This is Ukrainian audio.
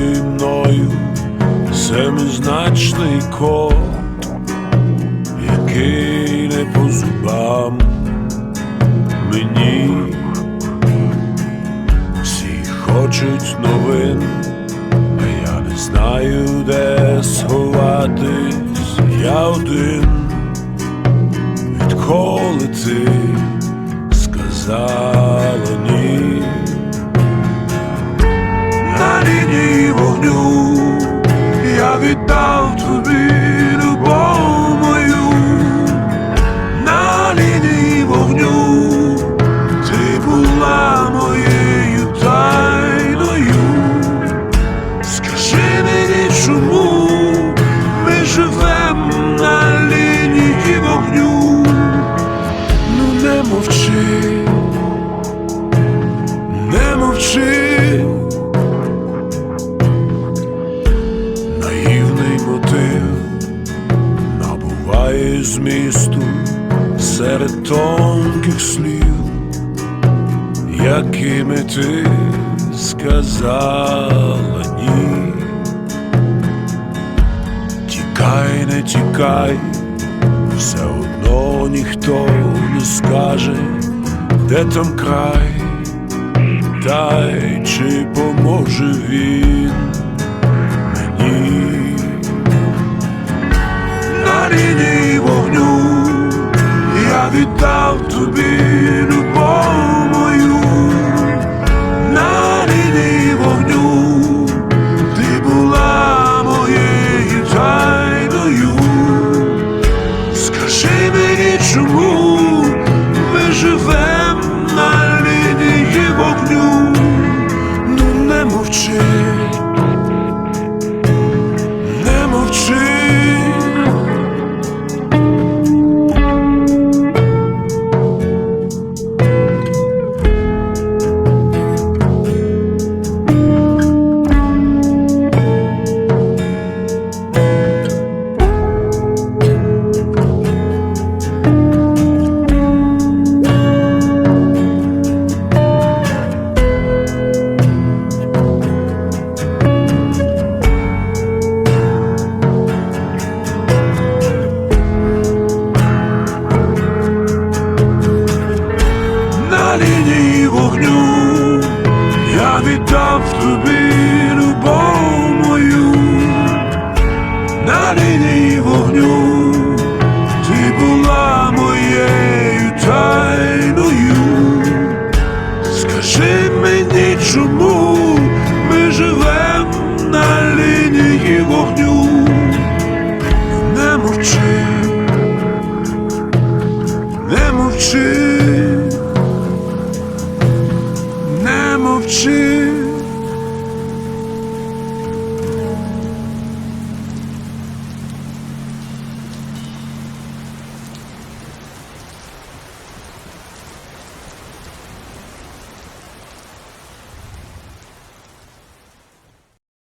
мною семизначний код, який не по зубам мені. Всі хочуть новин, а я не знаю, де сховатись. Я один, відколи ти сказала змісту серед тонких слів, якими ти сказала ні. Тікай, не тікай, все одно ніхто не скаже, де там край, та й чи поможе він. proud to be лінії вогню, я віддав тобі любов мою, на лінії вогню, ти була моєю тайною. Скажи мені, чому ми живемо на лінії вогню, не мовчи, не мовчи. czy